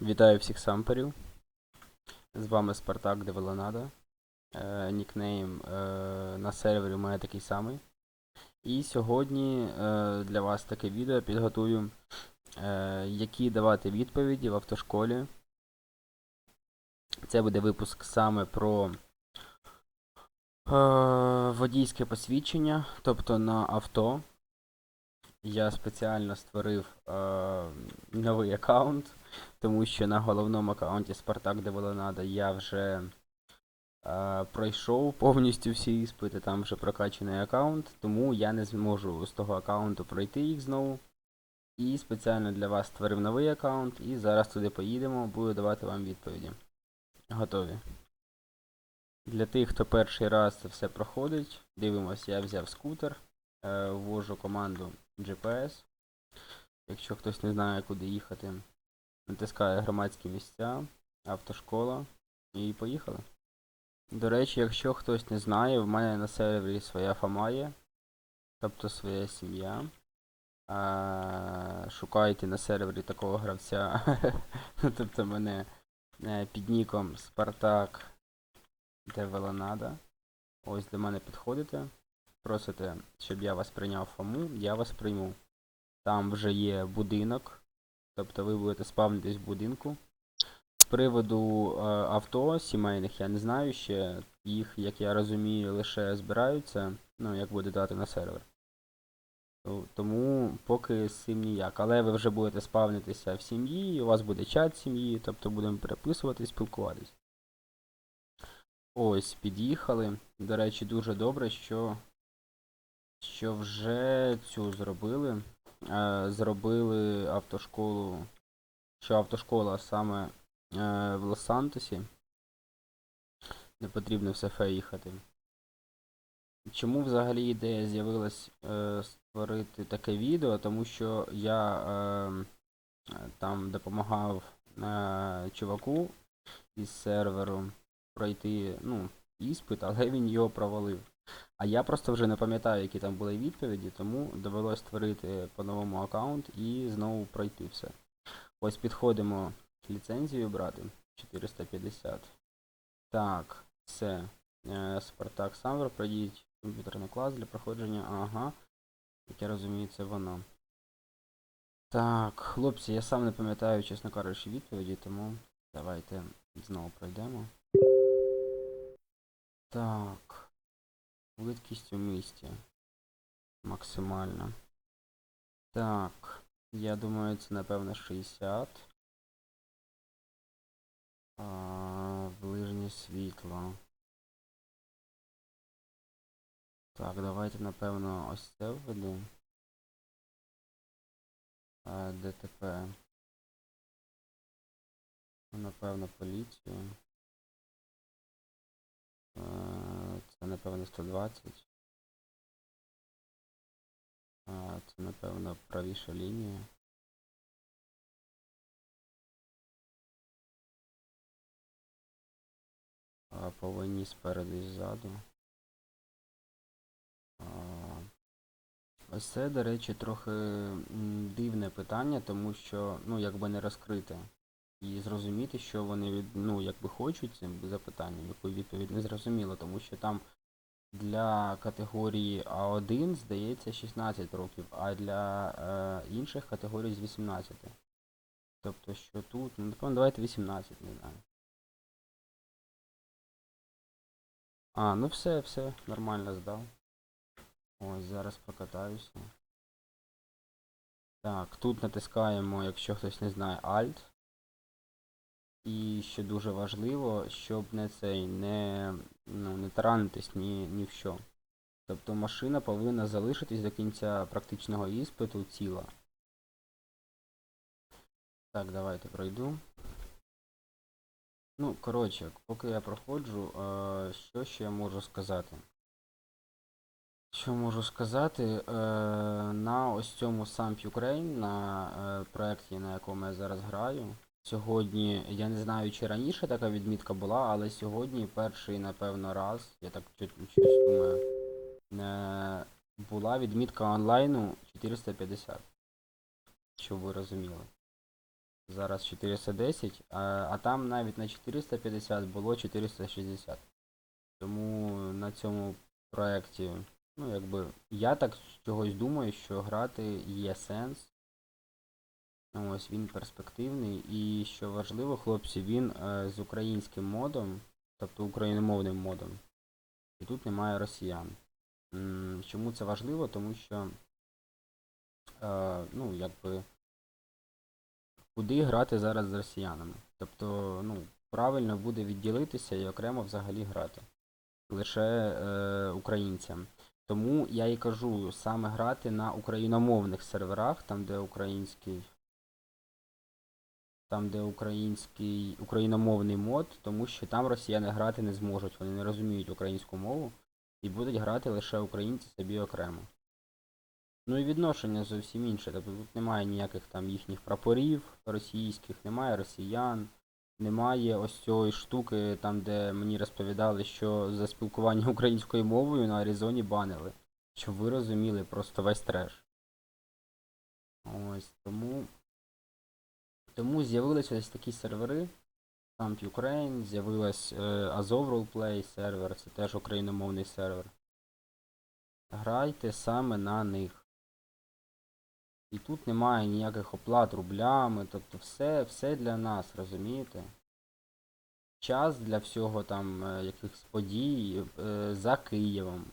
Вітаю всіх самперів. З вами Спартак Девелонада. Е, нікнейм е, на сервері у мене такий самий. І сьогодні е, для вас таке відео підготую, е, які давати відповіді в автошколі. Це буде випуск саме про е, водійське посвідчення, тобто на авто. Я спеціально створив е, новий аккаунт тому що на головному аккаунті Спартак Деволонада я вже е, пройшов повністю всі іспити, там вже прокачаний аккаунт, тому я не зможу з того аккаунту пройти їх знову. І спеціально для вас створив новий аккаунт, і зараз туди поїдемо, буду давати вам відповіді. Готові. Для тих, хто перший раз це все проходить, дивимося, я взяв скутер, ввожу команду GPS. Якщо хтось не знає, куди їхати, натискає громадські місця, автошкола і поїхали. До речі, якщо хтось не знає, в мене на сервері своя фама тобто своя сім'я. Шукайте на сервері такого гравця, тобто мене е, під ніком Спартак Девелонада. Ось до мене підходите, просите, щоб я вас прийняв фому, я вас прийму. Там вже є будинок, Тобто ви будете спавнитись в будинку. З приводу е, авто сімейних я не знаю ще. Їх, як я розумію, лише збираються, ну, як буде дати на сервер. Тому поки з цим ніяк. Але ви вже будете спавнитися в сім'ї, у вас буде чат сім'ї, тобто будемо переписувати, спілкуватись. Ось, під'їхали. До речі, дуже добре, що, що вже цю зробили е, зробили автошколу, що автошкола саме е, в Лос-Сантосі. Не потрібно в Сефе їхати. Чому взагалі ідея з'явилась е, створити таке відео? Тому що я там допомагав чуваку із серверу пройти ну, іспит, але він його провалив. А я просто вже не пам'ятаю, які там були відповіді, тому довелось створити по новому аккаунт і знову пройти все. Ось підходимо ліцензію брати 450. Так, це е, Спартак Самвер, пройдіть комп'ютерний клас для проходження. Ага. Як я розумію, це воно. Так, хлопці, я сам не пам'ятаю, чесно кажучи, відповіді, тому давайте знову пройдемо. Так. Швидкість у місті. Максимальна. Так. Я думаю, це напевно 60. А, ближнє світло. Так, давайте, напевно, ось це введу. А, ДТП. Напевно, поліцію. Е, Це напевно 120. А, Це напевно правіша лінія. А, Повинні спереду і ззаду. А, Ось це, до речі, трохи дивне питання, тому що, ну, якби не розкрите. І зрозуміти, що вони від, ну, якби хочуть цим запитанням, яку відповідь не зрозуміло, тому що там для категорії А1, здається, 16 років, а для е, інших категорій з 18. Тобто, що тут, ну, напевно, давайте 18, не знаю. А, ну все, все, нормально здав. Ось, зараз покатаюся. Так, тут натискаємо, якщо хтось не знає, Alt. І що дуже важливо, щоб не цей не, ну, не таранитись ні, ні в що. Тобто машина повинна залишитись до кінця практичного іспиту ціла. Так, давайте пройду. Ну, коротше, поки я проходжу, що ще я можу сказати? Що можу сказати? Е, на ось цьому Samp Ukraine, на е, проєкті, на якому я зараз граю. Сьогодні, я не знаю, чи раніше така відмітка була, але сьогодні перший, напевно, раз, я так щось думаю, е, була відмітка онлайну 450. Щоб ви розуміли. зараз 410, а, а там навіть на 450 було 460. Тому на цьому проєкті, ну якби, я так чогось думаю, що грати є сенс. Ось він перспективний. І що важливо, хлопці, він е, з українським модом, тобто україномовним модом. І тут немає росіян. М, Чому це важливо? Тому що, е, ну, якби, куди грати зараз з росіянами? Тобто, ну, правильно буде відділитися і окремо взагалі грати. Лише е, українцям. Тому я і кажу, саме грати на україномовних серверах, там де український. Там, де український україномовний мод, тому що там росіяни грати не зможуть, вони не розуміють українську мову і будуть грати лише українці собі окремо. Ну і відношення зовсім інше. Тобто тут немає ніяких там їхніх прапорів російських, немає росіян, немає ось цієї штуки, там, де мені розповідали, що за спілкування українською мовою на Аризоні банили. Щоб ви розуміли просто весь треш. Ось тому. Тому з'явилися ось такі сервери. Camp Ukraine, з'явилась е, Azov Roleplay сервер, це теж україномовний сервер. Грайте саме на них. І тут немає ніяких оплат рублями, тобто все, все для нас, розумієте? Час для всього там е, якихось подій е, за Києвом.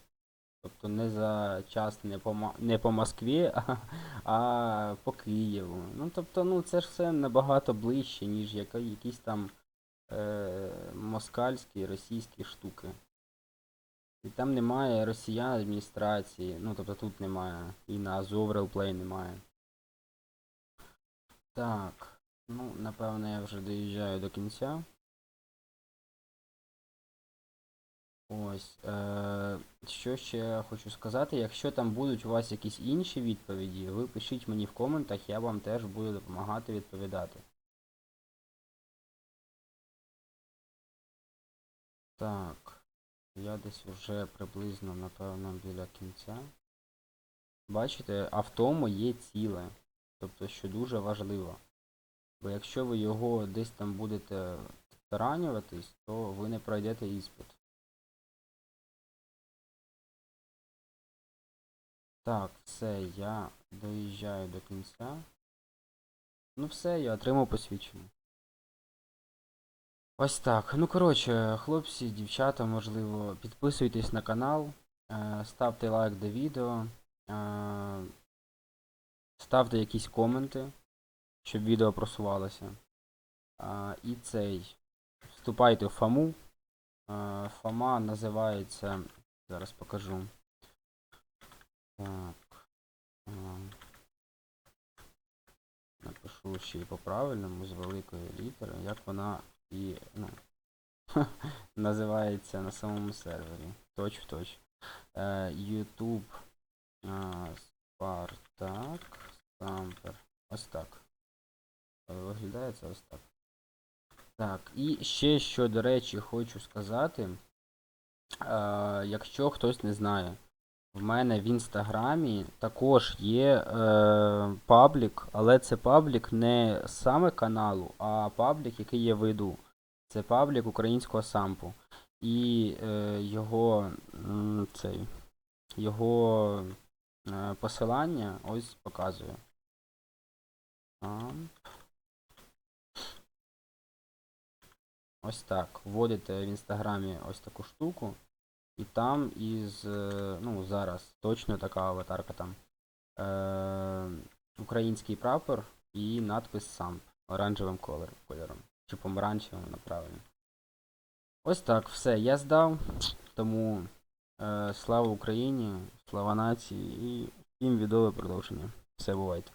Тобто не за час не по, не по Москві, а, а по Києву. Ну тобто, ну це ж все набагато ближче, ніж яка, якісь там е, москальські, російські штуки. І там немає росіян адміністрації, ну тобто тут немає. І на Azov Roleplay немає. Так, ну напевно я вже доїжджаю до кінця. Ось. Е, що ще я хочу сказати, якщо там будуть у вас якісь інші відповіді, ви пишіть мені в коментах, я вам теж буду допомагати відповідати. Так, я десь вже приблизно, напевно, біля кінця. Бачите, авто моє ціле. Тобто, що дуже важливо. Бо якщо ви його десь там будете таранюватись, то ви не пройдете іспит. Так, все, я доїжджаю до кінця. Ну все, я отримав посвідчення. Ось так. Ну коротше, хлопці, дівчата, можливо, підписуйтесь на канал, е, ставте лайк до відео, е, ставте якісь коменти, щоб відео просувалося. І цей. Вступайте в ФАМу. Е, ФАМа називається. Зараз покажу. Так. Напишу ще й по-правильному з великої літери, як вона і ну, називається на самому сервері. Точ в точ. Е, YouTube а, Spartak Ось так. Виглядає це ось так. Так, і ще що, до речі, хочу сказати. Е, якщо хтось не знає, в мене в інстаграмі також є е, паблік, але це паблік не саме каналу, а паблік, який є в іду. Це паблік українського сампу. І е, його цей, його е, посилання ось показую. Самп. Ось так. Вводите в інстаграмі ось таку штуку. І там із, е, ну, зараз точно така аватарка там. Е, український прапор і надпис сам оранжевим кольором. Чи помаранчевим, направлено. Ось так, все, я здав. Тому е, слава Україні, слава нації і всім відео продовження. Все бувайте.